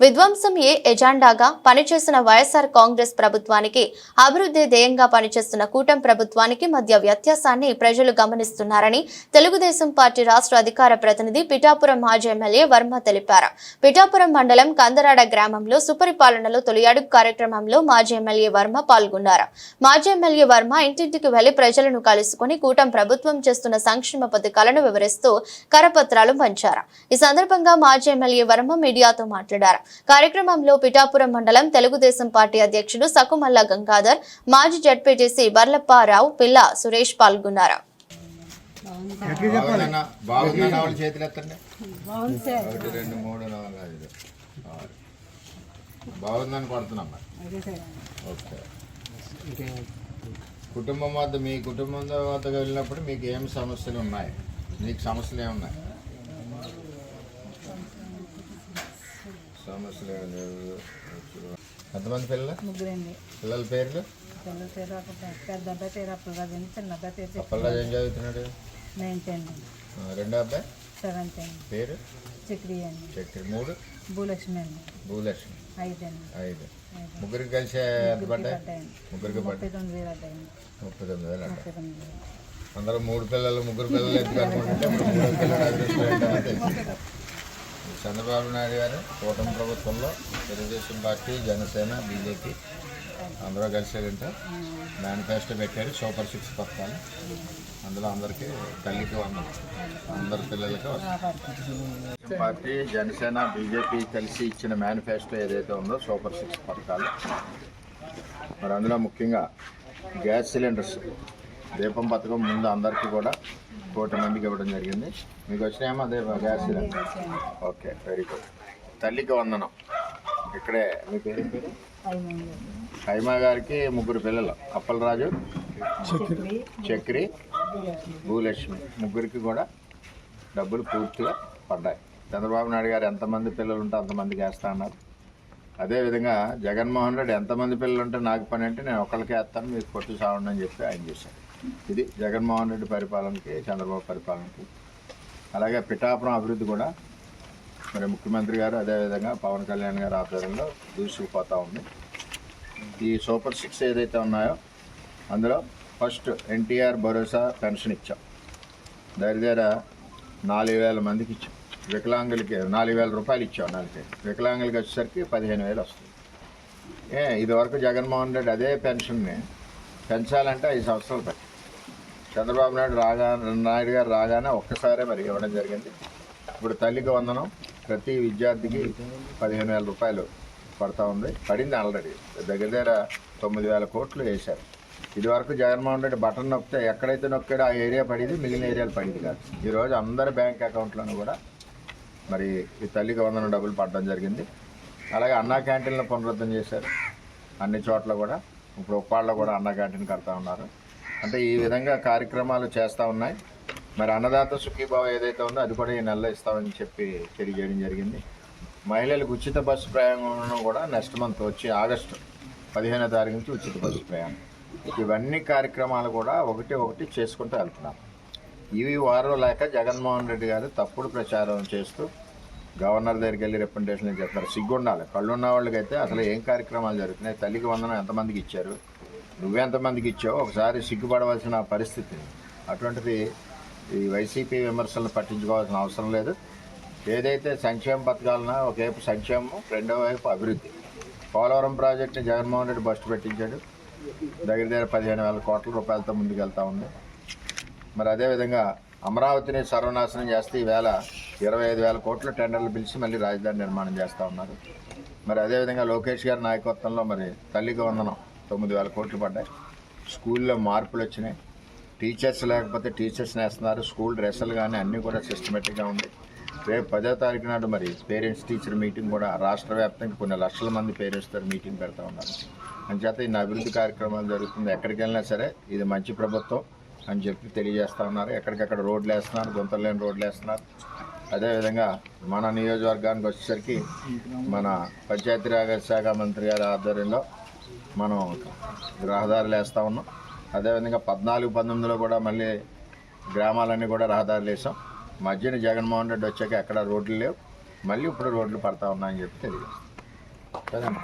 విధ్వంసం ఏ ఎజెండాగా పనిచేసిన వైఎస్ఆర్ కాంగ్రెస్ ప్రభుత్వానికి అభివృద్ధి ధ్యేయంగా పనిచేస్తున్న కూటమి ప్రభుత్వానికి మధ్య వ్యత్యాసాన్ని ప్రజలు గమనిస్తున్నారని తెలుగుదేశం పార్టీ రాష్ట్ర అధికార ప్రతినిధి పిఠాపురం మాజీ ఎమ్మెల్యే వర్మ తెలిపారు. పిఠాపురం మండలం కందరాడ గ్రామంలో సుపరిపాలనలో తొలి అడుగు కార్యక్రమంలో మాజీ ఎమ్మెల్యే వర్మ పాల్గొన్నారు. మాజీ ఎమ్మెల్యే వర్మ ఇంటింటికి వెళ్ళి ప్రజలను కలుసుకుని కూటమి ప్రభుత్వం చేస్తున్న సంక్షేమ పథకాలను వివరిస్తూ కరపత్రాలు పంచారు. ఈ సందర్భంగా మాజీ ఎమ్మెల్యే వర్మ మీడియాతో మాట్లాడారు. కార్యక్రమంలో పిఠాపురం మండలం తెలుగుదేశం పార్టీ అధ్యక్షుడు సకుమల్ల గంగాధర్ మాజీ జడ్పీటీసీ బర్లప్పారావు పిల్ల సురేష్ పాల్గొన్నారు. బాగుందని కొడుతున్నాం ఓకే. కుటుంబం వద్ద మీ కుటుంబం వద్దకు వెళ్ళినప్పుడు మీకు ఏం సమస్యలు ఉన్నాయి? మీకు సమస్యలు ఏమున్నాయి? సమస్యలు లేవు ఎంతమంది పిల్లలు? ముగ్గురండి. పిల్లల పేర్లు? పిల్లల పేరు ఒక పెద్ద అబ్బాయి పేరు అప్పలరాజు అండి. చిన్న అబ్బాయి పేరు అప్పలరాజు ఏం చదువుతున్నాడు? నైన్త్ అండి. రెండో అబ్బాయి? సెవెంత్ అండి. పేరు? చక్రి అండి. చక్కెర మూడు? భూలక్ష్మి అండి. భూలక్ష్మి. ఐదు అండి. ఐదు. ముగ్గురికి కలిసి ఎంత పడ్డాయి? ముగ్గురికి ముప్పై తొమ్మిది వేలు ముప్పై తొమ్మిది వేలు ముప్పై తొమ్మిది వేలు. అందరూ మూడు పిల్లలు ముగ్గురు పిల్లలు ఎందుకు అనుకుంటుంటే మూడో పిల్లలు చంద్రబాబు నాయుడు గారు కూటమి ప్రభుత్వంలో తెలుగుదేశం పార్టీ జనసేన బీజేపీ అందరూ కలిసారంటే మేనిఫెస్టో పెట్టారు సూపర్ సిక్స్ పథకాలు. అందులో అందరికీ తల్లికి వందలు. అందరి పిల్లలకి వస్తుంది పార్టీ జనసేన బీజేపీ కలిసి ఇచ్చిన మేనిఫెస్టో ఏదైతే ఉందో సూపర్ సిక్స్ పథకాలు. మరి అందులో ముఖ్యంగా గ్యాస్ సిలిండర్స్ దీపం పథకం ముందు అందరికీ కూడా కోటి మందికి ఇవ్వడం జరిగింది. మీకు వచ్చినాయేమో అదే గ్యాస్ ఓకే వెరీ గుడ్. తల్లికి వందనం. ఇక్కడే మీ పేరు? పేరు హైమా గారికి ముగ్గురు పిల్లలు. అప్పలరాజు చక్రి భూలక్ష్మి. ముగ్గురికి కూడా డబ్బులు పూర్తిగా పడ్డాయి. చంద్రబాబు నాయుడు గారు ఎంతమంది పిల్లలు ఉంటే అంతమందికి వేస్తా అన్నారు అదేవిధంగా జగన్మోహన్ రెడ్డి ఎంతమంది పిల్లలు ఉంటే నాకు పని అంటే నేను ఒకళ్ళకి వేస్తాను మీరు కొట్టు సావండి అని చెప్పి ఆయన చేశారు. ఇది జగన్మోహన్ రెడ్డి పరిపాలనకి చంద్రబాబు పరిపాలనకి. అలాగే పిఠాపురం అభివృద్ధి కూడా మరి ముఖ్యమంత్రి గారు అదేవిధంగా పవన్ కళ్యాణ్ గారి ఆధ్వర్యంలో దూసుకుపోతూ ఉంది. ఈ సూపర్ సిక్స్ ఏదైతే ఉన్నాయో అందులో ఫస్ట్ ఎన్టీఆర్ భరోసా పెన్షన్ ఇచ్చాం. దగ్గర దగ్గర నాలుగు వేల మందికి ఇచ్చాం. వికలాంగులకి నాలుగు వేల రూపాయలు ఇచ్చాం నాలుగు వికలాంగులకి వచ్చేసరికి పదిహేను వేలు వస్తుంది. ఏ ఇదివరకు జగన్మోహన్ రెడ్డి అదే పెన్షన్ని పెంచాలంటే ఐదు సంవత్సరాలు పట్టి చంద్రబాబు నాయుడు రాగా నాయుడు గారు రాగానే ఒక్కసారే మరి ఇవ్వడం జరిగింది. ఇప్పుడు తల్లికి వందనం ప్రతి విద్యార్థికి పదిహేను వేల రూపాయలు పడతా ఉంది. పడింది ఆల్రెడీ. దగ్గర దగ్గర తొమ్మిది వేల కోట్లు వేశారు. ఇదివరకు జగన్మోహన్ రెడ్డి బటన్ నొక్కితే ఎక్కడైతే నొక్కాడో ఆ ఏరియా పడింది మిగిలిన ఏరియాలు పడింది కాదు. ఈరోజు అందరి బ్యాంక్ అకౌంట్లను కూడా మరి ఈ తల్లికి వందనం డబ్బులు పడడం జరిగింది. అలాగే అన్నా క్యాంటీన్లు పునరుద్ధం చేశారు. అన్ని చోట్ల కూడా. ఇప్పుడు ఉప్పాళ్ళలో కూడా అన్నా క్యాంటీన్ కడతా ఉన్నారు. అంటే ఈ విధంగా కార్యక్రమాలు చేస్తూ ఉన్నాయి. మరి అన్నదాత సుఖీభావ ఏదైతే ఉందో అది కూడా ఈ నెలలో ఇస్తామని చెప్పి తెలియజేయడం జరిగింది. మహిళలకు ఉచిత బస్సు ప్రయాణం కూడా నెక్స్ట్ మంత్ వచ్చి ఆగస్టు పదిహేనో తారీఖు నుంచి ఉచిత బస్సు ప్రయాణం. ఇవన్నీ కార్యక్రమాలు కూడా ఒకటి ఒకటి చేసుకుంటూ వెళ్తున్నాం. ఇవి వారం లేక జగన్మోహన్ రెడ్డి గారు తప్పుడు ప్రచారం చేస్తూ గవర్నర్ దగ్గరికి వెళ్ళి రిప్రజెంటేషన్ చెప్తారు సిగ్గుండాలి. కళ్ళున్న వాళ్ళకైతే అసలు ఏం కార్యక్రమాలు జరుగుతున్నాయి? తల్లికి వందనం ఎంతమందికి ఇచ్చారు? నువ్వెంతమందికి ఇచ్చావు. ఒకసారి సిగ్గుపడవలసిన పరిస్థితి. అటువంటిది ఈ వైసీపీ విమర్శలను పట్టించుకోవాల్సిన అవసరం లేదు. ఏదైతే సంక్షేమ పథకాలన ఒకవైపు సంక్షేమం రెండో వైపు అభివృద్ధి. పోలవరం ప్రాజెక్టుని జగన్మోహన్ రెడ్డి బస్టు పెట్టించాడు. దగ్గర దగ్గర పదిహేను వేల కోట్ల రూపాయలతో ముందుకెళ్తా ఉంది. మరి అదేవిధంగా అమరావతిని సర్వనాశనం చేస్తే ఈవేళ ఇరవై ఐదు వేల కోట్ల టెండర్లు పిలిచి మళ్ళీ రాజధాని నిర్మాణం చేస్తూ ఉన్నారు. మరి అదేవిధంగా లోకేష్ గారి నాయకత్వంలో మరి తల్లికి వందనం. తొమ్మిది వేల కోట్లు పడ్డాయి. స్కూల్లో మార్పులు వచ్చినాయి. టీచర్స్ లేకపోతే టీచర్స్ వేస్తున్నారు స్కూల్ డ్రెస్సులు కానీ అన్నీ కూడా సిస్టమేటిక్గా ఉంది రేపు పదో తారీఖు నాడు మరి పేరెంట్స్ టీచర్ మీటింగ్ కూడా రాష్ట్ర వ్యాప్తంగా కొన్ని లక్షల మంది పేరెంట్స్తో మీటింగ్ పెడతా ఉన్నారు. అంచేత ఇన్ని అభివృద్ధి కార్యక్రమాలు జరుగుతుంది. ఎక్కడికి వెళ్ళినా సరే ఇది మంచి ప్రభుత్వం అని చెప్పి తెలియజేస్తా ఉన్నారు. ఎక్కడికక్కడ రోడ్లు వేస్తున్నారు గుంతలు లేని రోడ్లు వేస్తున్నారు. అదేవిధంగా మన నియోజకవర్గానికి వచ్చేసరికి మన పంచాయతీరాజ్ శాఖ మంత్రి గారి ఆధ్వర్యంలో మనం రహదారులు వేస్తూ ఉన్నాం. అదేవిధంగా పద్నాలుగు పంతొమ్మిదిలో కూడా మళ్ళీ గ్రామాలన్నీ కూడా రహదారులు వేసాం మధ్యన జగన్మోహన్ రెడ్డి వచ్చాక ఎక్కడ రోడ్లు లేవు. మళ్ళీ ఇప్పుడు రోడ్లు పడతా ఉన్నాయని చెప్పి తెలియజేస్తాం.